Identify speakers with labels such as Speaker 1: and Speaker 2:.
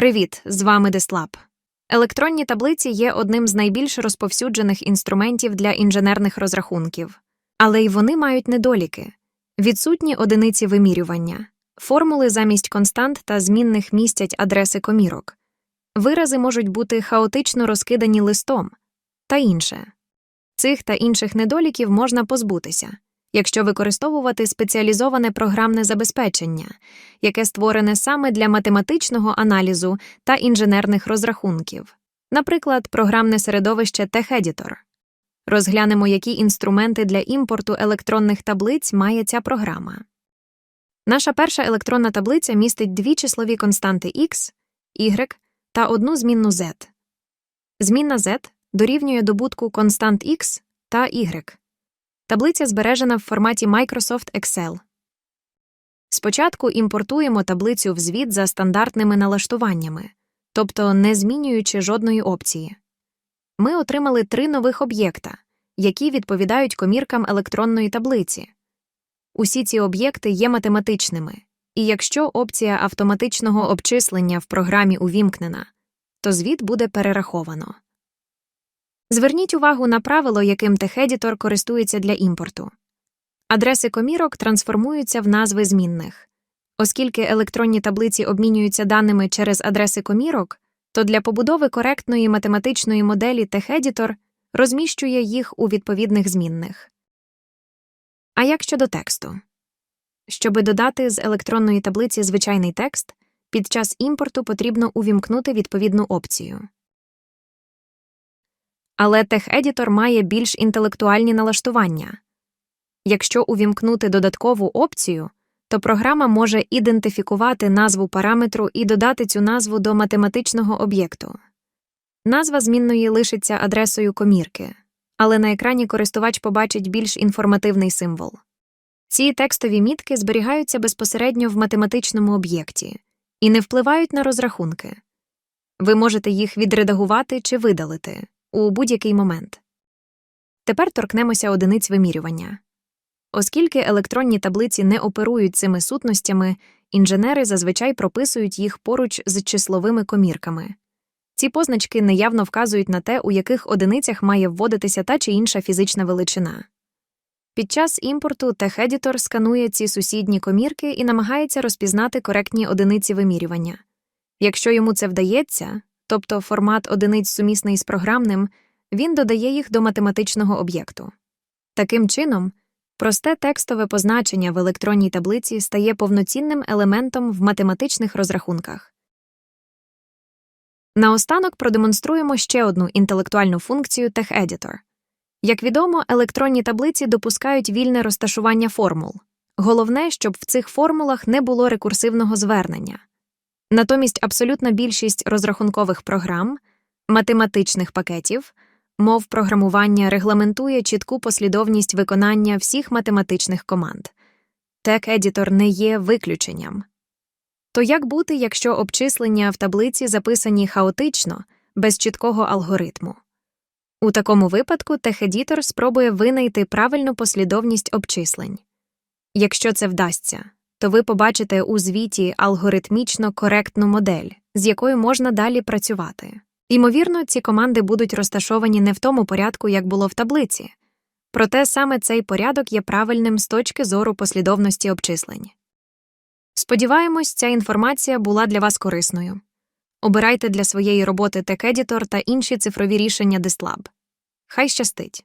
Speaker 1: Привіт, з вами Деслаб. Електронні таблиці є одним з найбільш розповсюджених інструментів для інженерних розрахунків, але й вони мають недоліки відсутні одиниці вимірювання, формули замість констант та змінних містять адреси комірок, вирази можуть бути хаотично розкидані листом та інше. Цих та інших недоліків можна позбутися, якщо використовувати спеціалізоване програмне забезпечення, яке створене саме для математичного аналізу та інженерних розрахунків, наприклад, програмне середовище TechEditor. Розглянемо, які інструменти для імпорту електронних таблиць має ця програма. Наша перша електронна таблиця містить дві числові константи x, y та одну змінну z. Змінна z дорівнює добутку констант x та y. Таблиця збережена в форматі Microsoft Excel. Спочатку імпортуємо таблицю в звіт за стандартними налаштуваннями, тобто не змінюючи жодної опції. Ми отримали три нових об'єкта, які відповідають коміркам електронної таблиці. Усі ці об'єкти є математичними, і якщо опція автоматичного обчислення в програмі увімкнена, то звіт буде перераховано. Зверніть увагу на правило, яким TechEditor користується для імпорту. Адреси комірок трансформуються в назви змінних. Оскільки електронні таблиці обмінюються даними через адреси комірок, то для побудови коректної математичної моделі TechEditor розміщує їх у відповідних змінних. А як щодо тексту? Щоби додати з електронної таблиці звичайний текст, під час імпорту потрібно увімкнути відповідну опцію. Але TechEditor має більш інтелектуальні налаштування. Якщо увімкнути додаткову опцію, то програма може ідентифікувати назву параметру і додати цю назву до математичного об'єкту. Назва змінної лишиться адресою комірки, але на екрані користувач побачить більш інформативний символ. Ці текстові мітки зберігаються безпосередньо в математичному об'єкті і не впливають на розрахунки. Ви можете їх відредагувати чи видалити у будь-який момент. Тепер торкнемося одиниць вимірювання. Оскільки електронні таблиці не оперують цими сутностями, інженери зазвичай прописують їх поруч з числовими комірками. Ці позначки неявно вказують на те, у яких одиницях має вводитися та чи інша фізична величина. Під час імпорту TechEditor сканує ці сусідні комірки і намагається розпізнати коректні одиниці вимірювання. Якщо йому це вдається, тобто формат одиниць сумісний з програмним, він додає їх до математичного об'єкту. Таким чином, Просте текстове позначення в електронній таблиці стає повноцінним елементом в математичних розрахунках. Наостанок продемонструємо ще одну інтелектуальну функцію TechEditor. Як відомо, електронні таблиці допускають вільне розташування формул. Головне, щоб в цих формулах не було рекурсивного звернення. Натомість абсолютна більшість розрахункових програм, математичних пакетів мов програмування регламентує чітку послідовність виконання всіх математичних команд. TechEditor не є виключенням. То як бути, якщо обчислення в таблиці записані хаотично, без чіткого алгоритму? У такому випадку TechEditor спробує винайти правильну послідовність обчислень. Якщо це вдасться, то ви побачите у звіті алгоритмічно коректну модель, з якою можна далі працювати. Ймовірно, ці команди будуть розташовані не в тому порядку, як було в таблиці, проте саме цей порядок є правильним з точки зору послідовності обчислень. Сподіваємось, ця інформація була для вас корисною. Обирайте для своєї роботи TechEditor та інші цифрові рішення Dislab. Хай щастить!